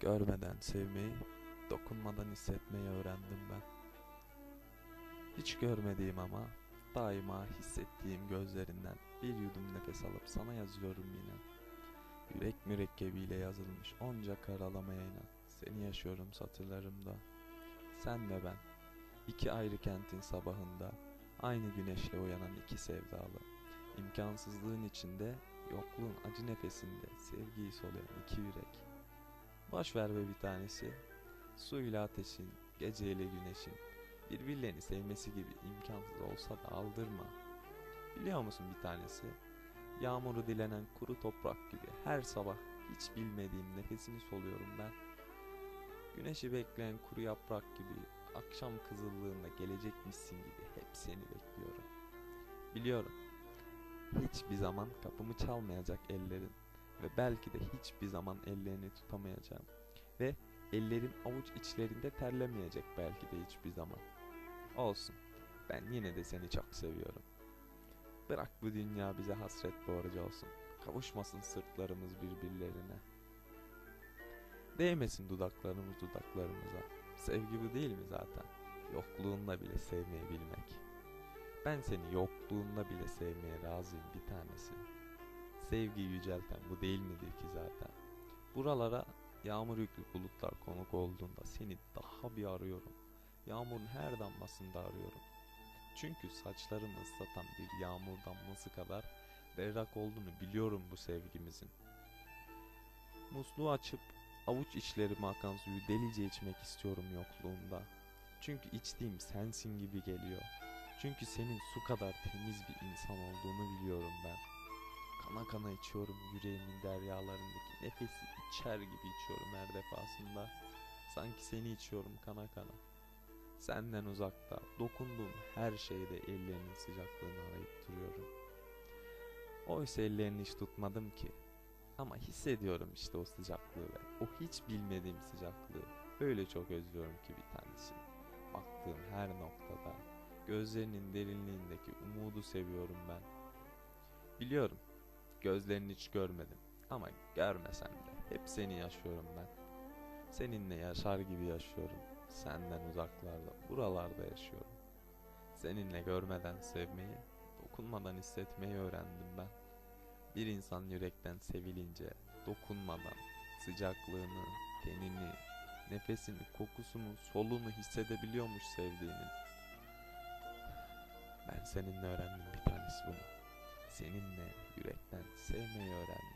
Görmeden sevmeyi, dokunmadan hissetmeyi öğrendim ben. Hiç görmediğim ama daima hissettiğim gözlerinden bir yudum nefes alıp sana yazıyorum yine. Yürek mürekkebiyle yazılmış onca karalamaya inan. Seni yaşıyorum satırlarımda. Sen ve ben. iki ayrı kentin sabahında. Aynı güneşle uyanan iki sevdalı. İmkansızlığın içinde, yokluğun acı nefesinde sevgiyi soluyan iki yürek. Boş ver be bir tanesi. Suyla ateşin, geceyle güneşin birbirlerini sevmesi gibi imkansız olsa da aldırma. Biliyor musun bir tanesi? Yağmuru dilenen kuru toprak gibi her sabah hiç bilmediğim nefesini soluyorum ben. Güneşi bekleyen kuru yaprak gibi akşam kızıllığında gelecekmişsin gibi hep seni bekliyorum. Biliyorum. Hiçbir zaman kapımı çalmayacak ellerin ve belki de hiçbir zaman ellerini tutamayacağım ve ellerim avuç içlerinde terlemeyecek belki de hiçbir zaman. Olsun. Ben yine de seni çok seviyorum. Bırak bu dünya bize hasret borcu olsun. Kavuşmasın sırtlarımız birbirlerine. Değmesin dudaklarımız dudaklarımıza. Sevgi bu değil mi zaten? Yokluğunla bile sevmeyi bilmek. Ben seni yokluğunda bile sevmeye razıyım bir tanesi. Sevgi yücelten bu değil midir ki zaten? Buralara yağmur yüklü bulutlar konuk olduğunda seni daha bir arıyorum. Yağmurun her damlasında arıyorum. Çünkü saçlarımı ıslatan bir yağmur damlası kadar berrak olduğunu biliyorum bu sevgimizin. Musluğu açıp avuç içlerime akan suyu delice içmek istiyorum yokluğunda. Çünkü içtiğim sensin gibi geliyor. Çünkü senin su kadar temiz bir insan olduğunu biliyorum ben. Kana kana içiyorum yüreğimin deryalarındaki nefesi içer gibi içiyorum her defasında. Sanki seni içiyorum kana kana. Senden uzakta dokunduğum her şeyde ellerinin sıcaklığını arayıp duruyorum. Oysa ellerini hiç tutmadım ki. Ama hissediyorum işte o sıcaklığı ve o hiç bilmediğim sıcaklığı. Öyle çok özlüyorum ki bir tanesi. Baktığım her noktada gözlerinin derinliğindeki umudu seviyorum ben. Biliyorum gözlerini hiç görmedim ama görmesem de hep seni yaşıyorum ben. Seninle yaşar gibi yaşıyorum. Senden uzaklarda, buralarda yaşıyorum. Seninle görmeden sevmeyi, dokunmadan hissetmeyi öğrendim ben. Bir insan yürekten sevilince, dokunmadan sıcaklığını, tenini, nefesini, kokusunu, solunu hissedebiliyormuş sevdiğinin. Seninle öğrendim bir tanesi bunu. Seninle yürekten sevmeyi öğrendim.